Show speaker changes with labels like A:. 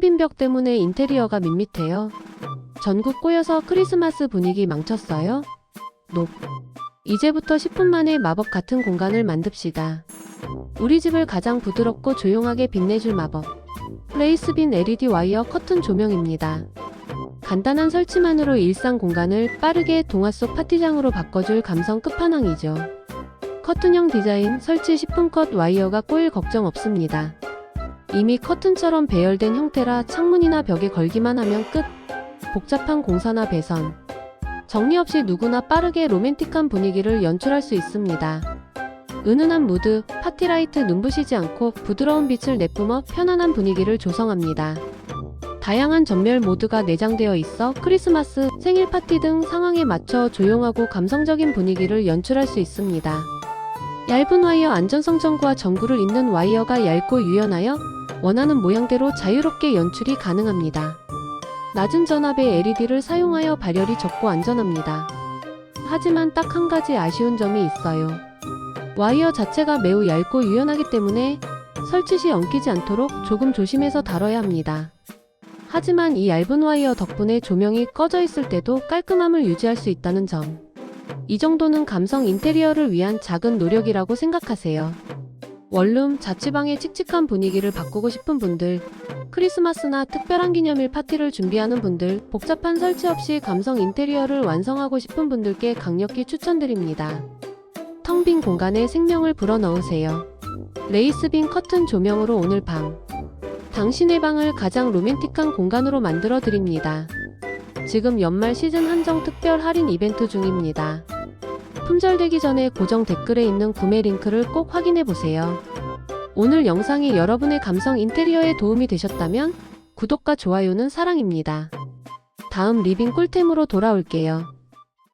A: 텅빈벽 때문에 인테리어가 밋밋해요. 전국 꼬여서 크리스마스 분위기 망쳤어요? 높. 이제부터 10분 만에 마법 같은 공간을 만듭시다. 우리 집을 가장 부드럽고 조용하게 빛내줄 마법. 플레이스빈 LED 와이어 커튼 조명입니다. 간단한 설치만으로 일상 공간을 빠르게 동화 속 파티장으로 바꿔줄 감성 끝판왕이죠. 커튼형 디자인, 설치 10분 컷 와이어가 꼬일 걱정 없습니다. 이미 커튼처럼 배열된 형태라 창문이나 벽에 걸기만 하면 끝. 복잡한 공사나 배선. 정리 없이 누구나 빠르게 로맨틱한 분위기를 연출할 수 있습니다. 은은한 무드, 파티라이트 눈부시지 않고 부드러운 빛을 내뿜어 편안한 분위기를 조성합니다. 다양한 전멸 모드가 내장되어 있어 크리스마스, 생일 파티 등 상황에 맞춰 조용하고 감성적인 분위기를 연출할 수 있습니다. 얇은 와이어 안전성 전구와 전구를 잇는 와이어가 얇고 유연하여 원하는 모양대로 자유롭게 연출이 가능합니다. 낮은 전압의 LED를 사용하여 발열이 적고 안전합니다. 하지만 딱 한 가지 아쉬운 점이 있어요. 와이어 자체가 매우 얇고 유연하기 때문에 설치 시 엉키지 않도록 조금 조심해서 다뤄야 합니다. 하지만 이 얇은 와이어 덕분에 조명이 꺼져 있을 때도 깔끔함을 유지할 수 있다는 점. 이 정도는 감성 인테리어를 위한 작은 노력이라고 생각하세요. 원룸, 자취방의 칙칙한 분위기를 바꾸고 싶은 분들, 크리스마스나 특별한 기념일 파티를 준비하는 분들, 복잡한 설치 없이 감성 인테리어를 완성하고 싶은 분들께 강력히 추천드립니다. 텅 빈 공간에 생명을 불어넣으세요. 레이스빈 커튼 조명으로 오늘 밤. 당신의 방을 가장 로맨틱한 공간으로 만들어 드립니다. 지금 연말 시즌 한정 특별 할인 이벤트 중입니다. 품절되기 전에 고정 댓글에 있는 구매 링크를 꼭 확인해 보세요. 오늘 영상이 여러분의 감성 인테리어에 도움이 되셨다면 구독과 좋아요는 사랑입니다. 다음 리빙 꿀템으로 돌아올게요.